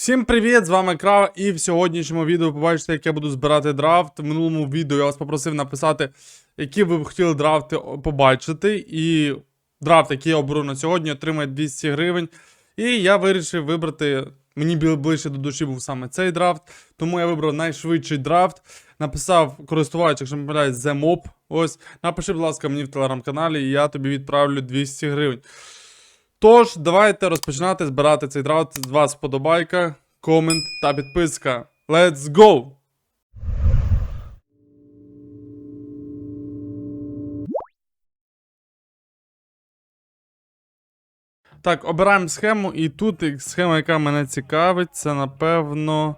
Всім привіт! З вами Крав, і в сьогоднішньому відео побачите, як я буду збирати драфт. В минулому відео я вас попросив написати, які ви б хотіли драфти побачити. І драфт, який я оберу на сьогодні, отримає 200 гривень. І я вирішив вибрати. Мені ближче до душі був саме цей драфт, тому я вибрав найшвидший драфт. Написав користувач, якщо не помиляюсь, ZMOB. Ось, напиши, будь ласка, мені в телеграм-каналі, і я тобі відправлю 200 гривень. Тож, давайте розпочинати збирати цей драфт. З вас вподобайка, комент та підписка. Let's go! Так, обираємо схему, і тут схема, яка мене цікавить, це напевно.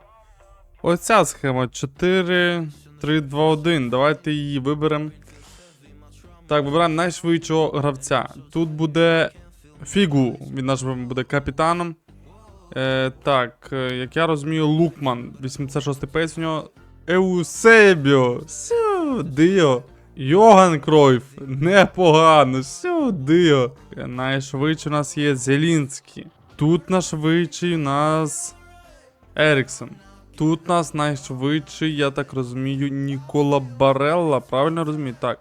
Оця схема 4, 3, 2, 1. Давайте її виберемо. Так, вибираємо найшвидшого гравця. Тут буде Фігу, він наш буде капітаном. Е, так, е, як я розумію, Лукман, 86 пейс у нього. Еусебіо, сюдио. Йоган Кройф, непогано, сюдио. Е, Найшвидший у нас є Зелінський. Тут найшвидший у нас Еріксон. Тут у нас найшвидший, я так розумію, Нікола Барелла. Правильно розумію? Так.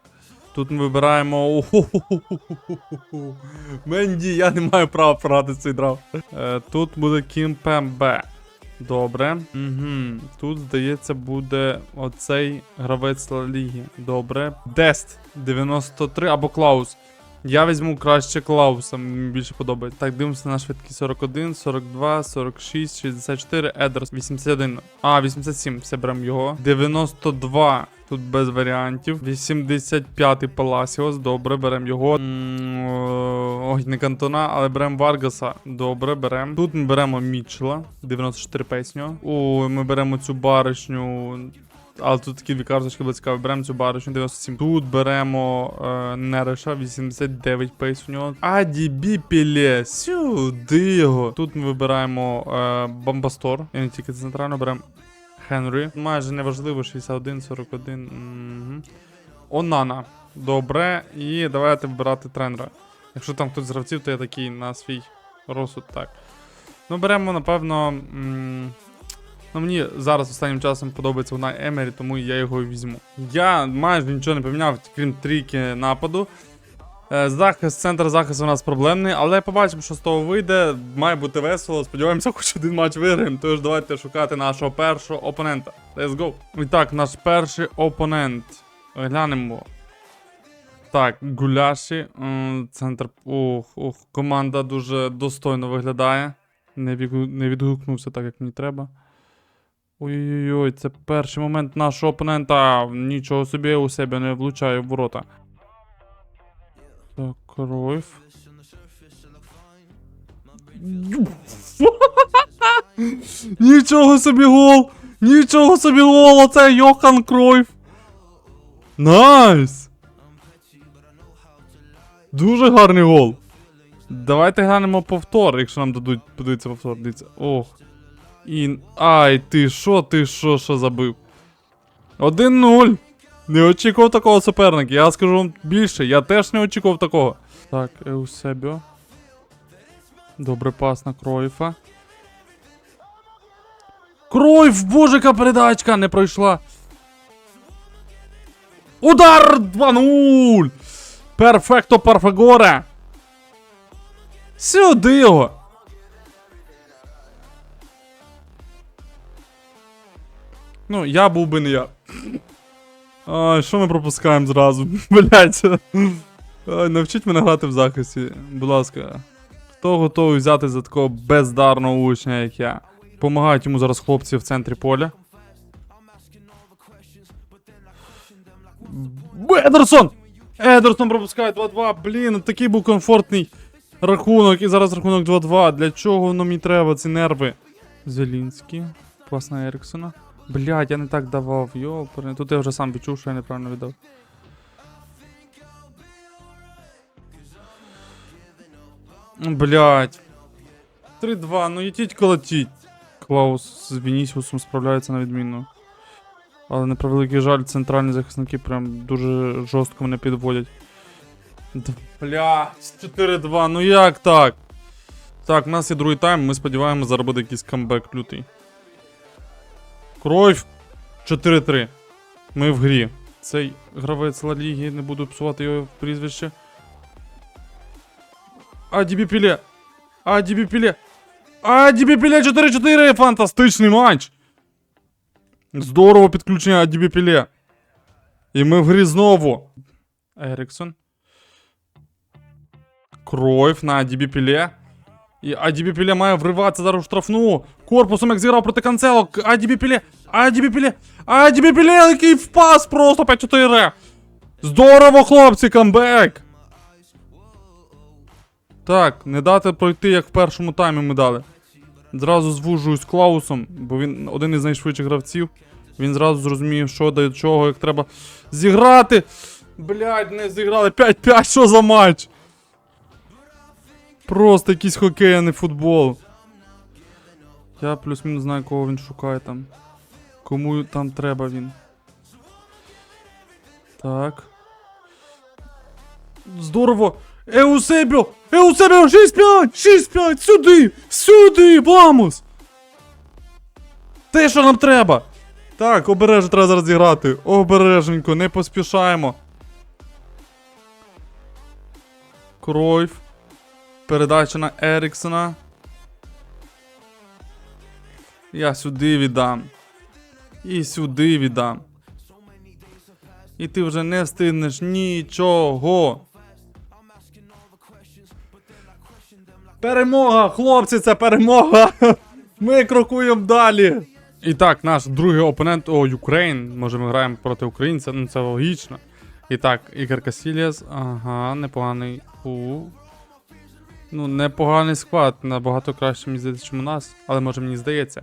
Тут ми вибираємо. Менді, я не маю права брати цей драфт. Е, Тут буде Кім Пембе. Добре. Угу. Тут, здається, буде оцей гравець Ліги. Добре. Дест 93 або Клаус. Я візьму краще Клауса, мені більше подобається. Так, дивимося на швидкість 41, 42, 46, 64, Едерс 81. А, 87, все беремо його. 92. Тут без варіантів. 85-й Паласіос, добре, беремо його. Ой, не Кантона, але беремо Варгаса. Добре, беремо. Тут ми беремо Мітчела, 94 песню. О, ми беремо цю баришню. Але тут такі дві карточки були цікаві. Беремо цю баришню 97. Тут беремо е, Нереша, 89 пейс у нього. Аді Біпіле, сюди його. Тут ми вибираємо е, Бомбастор. І не тільки центрально беремо Хенрі. Майже неважливо, 61, 41. Угу. Онана. Добре. І давайте вибирати тренера. Якщо там хтось з гравців, то я такий на свій розсуд. Так. Ну, беремо, напевно. Ну, мені зараз останнім часом подобається вона Емері, тому я його візьму. Я майже нічого не поміняв, крім трійки нападу. Е, Захист, центр захисту у нас проблемний, але побачимо, що з того вийде. Має бути весело. Сподіваємося, хоч один матч виграємо. Тож давайте шукати нашого першого опонента. Let's go. І так, наш перший опонент. Глянемо. Так, гуляші. Центр. Ох, ох, команда дуже достойно виглядає. Не, не відгукнувся так, як мені треба. Ой-ой-ой, це перший момент нашого опонента. Нічого собі у себе не влучає в ворота. Кройф. Нічого собі гол! Нічого собі гол! Оце Йохан Кройф! Найс! Дуже гарний гол. Давайте глянемо повтор, якщо нам дадуть подивитися повтор. Дивіться. Ох. І. Ай, ти що, ти що, що забив? 1-0. Не очікував такого суперника. Я скажу вам більше, я теж не очікував такого. Так, Еусебіо. Добре пас на Кройфа. Кройф, боже, яка передачка не пройшла. Удар 2-0! Перфекто Парфагоре! Сюди його! Ну, я був би не я. Ай, що ми пропускаємо зразу? Блять. Навчіть мене грати в захисті, будь ласка. Хто готовий взяти за такого бездарного учня, як я? Помагають йому зараз хлопці в центрі поля. Едерсон! Едерсон пропускає 2-2. Блін, такий був комфортний рахунок. І зараз рахунок 2-2. Для чого воно мені треба, ці нерви? Зелінський. Пас на Еріксона. Блядь, я не так давав, йоперне. Тут я вже сам відчув, що я неправильно віддав. Блядь. 3-2, ну їдіть колотіть. Клаус з Вінісіусом справляється на відмінно. Але на превеликий жаль, центральні захисники прям дуже жорстко мене підводять. Блядь, 4-2, ну як так? Так, у нас є другий тайм, ми сподіваємося, буде якийсь камбек лютий. Кройф 4-3. Ми в грі. Цей гравець Ла Ліги, не буду псувати його прізвище. Адібі Піле! Адібі Піле! Адібі Піле 4-4! Фантастичний матч! Здорово підключення Адібі Піле. І ми в грі знову. Еріксон. Кройф на Адібі Піле. І Піле має вриватися зараз у штрафну. Корпусом як зіграв проти Канцело. Адібі Піле. Адібі Піле. Адібі Піле, який впас просто 5-4. Здорово, хлопці, камбек. Так, не дати пройти, як в першому таймі ми дали. Зразу звужуюсь Клаусом, бо він один із найшвидших гравців. Він зразу зрозумів, що до чого, як треба зіграти. Блядь, не зіграли. 5-5, що за матч? Просто якийсь хокей, не футбол. Я плюс-мінус знаю, кого він шукає там. Кому там треба він. Так. Здорово! Еусебіо! Еусебіо! 6-5! 6-5! Сюди! Сюди! Вамус! Те, що нам треба! Так, обережно треба зараз зіграти. Обережненько, не поспішаємо. Кройф. Передача на Еріксона. Я сюди віддам. І сюди віддам. І ти вже не встигнеш нічого. Перемога, хлопці, це перемога! Ми крокуємо далі. І так, наш другий опонент, о, Україн. Може, ми граємо проти українця, ну це логічно. І так, Ігор Касіліас, ага, непоганий. У. Ну, непоганий склад, набагато краще, мені здається, ніж у нас, але може мені здається.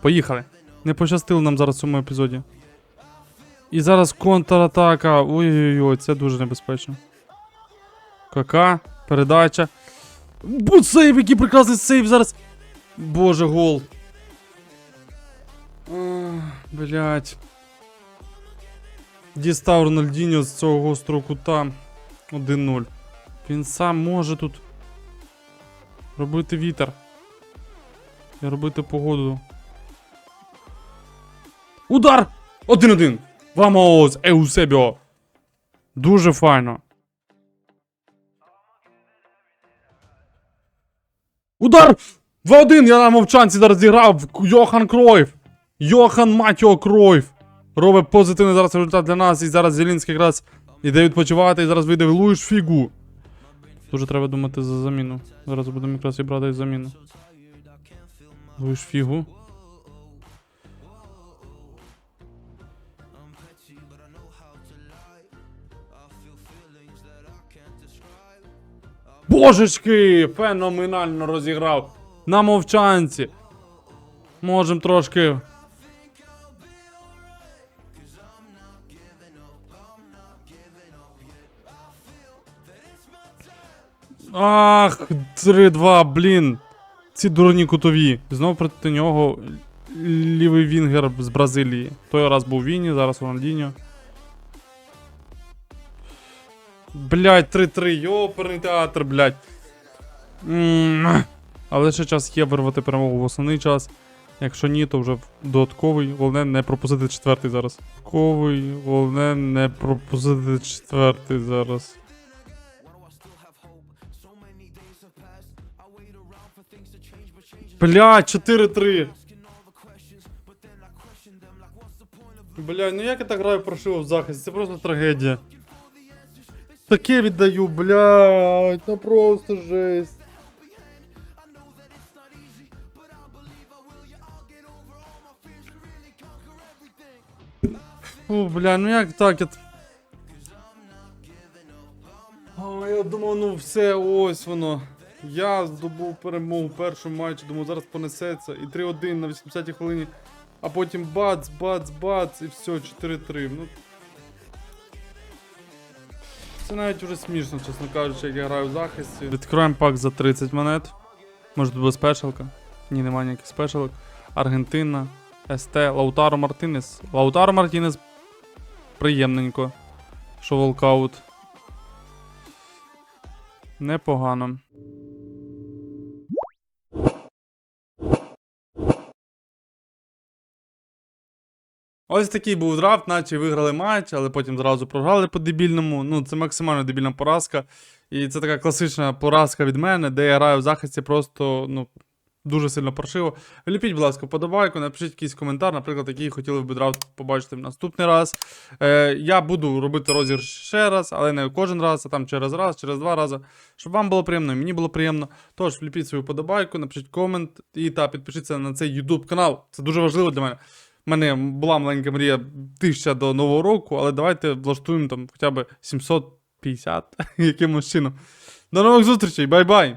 Поїхали. Не пощастило нам зараз в цьому епізоді. І зараз контратака. Ой-ой-ой, це дуже небезпечно. КК, передача. Будь сейв, який прекрасний сейв зараз. Боже, гол. Блять. Дістав Рональдіньо з цього гострого кута 1-0. Він сам може тут робити вітер. І робити погоду. Удар! 1-1! Вамоус! Еусебіо! Дуже файно. Удар! 2-1! Я на мовчанці зараз зіграв! Йохан Кройф! Йохан Матіо Кройф! Робить позитивний зараз результат для нас. І зараз Зелінський якраз іде відпочивати, і зараз вийде Луїш Фігу. Дуже треба думати за заміну. Зараз будемо якраз і брати заміну. Луїш Фігу. Божечки! Феноменально розіграв! На мовчанці! Можем трошки. Ах, 3-2, блін. Ці дурні кутові. Знов проти нього лівий вінгер з Бразилії. Той раз був Віні, зараз Рональдіньо. Блять, 3-3, йоперний театр, блять. Але ще час є вирвати перемогу в основний час. Якщо ні, то вже додатковий. Головне не пропустити четвертий зараз. Додатковий, головне не пропустити четвертий зараз. Бля, 4-3. Бля, ну як я так граю прошиво в захисті? Це просто трагедія. Таке віддаю, блядь, ну просто жесть. Фу, бля, ну як так? Я... О, я думав, ну все, ось воно. Я здобув перемогу в першому матчі, думаю, зараз понесеться. І 3-1 на 80-й хвилині. А потім бац, бац, бац, і все, 4-3. Ну. Це навіть уже смішно, чесно кажучи, як я граю в захисті. Відкриваємо пак за 30 монет. Може тут буде спешалка. Ні, немає ніяких спешалок. Аргентина, СТ, Лаутаро Мартинес. Лаутаро Мартинес приємненько. Що волкаут. Непогано. Ось такий був драфт, наче виграли матч, але потім зразу програли по дебільному. Ну, це максимально дебільна поразка. І це така класична поразка від мене, де я граю в захисті просто ну, дуже сильно паршиво. Ліпіть, будь ласка, подобайку, напишіть якийсь коментар, наприклад, який хотіли б драфт побачити в наступний раз. Е, я буду робити розіграш ще раз, але не кожен раз, а там через раз, через два рази. Щоб вам було приємно, і мені було приємно. Тож, вліпіть свою подобайку, напишіть комент і та підпишіться на цей YouTube канал. Це дуже важливо для мене. Мене була маленька мрія тисяча до нового року, але давайте влаштуємо там хоча б 750 якимось чином. До нових зустрічей, бай-бай!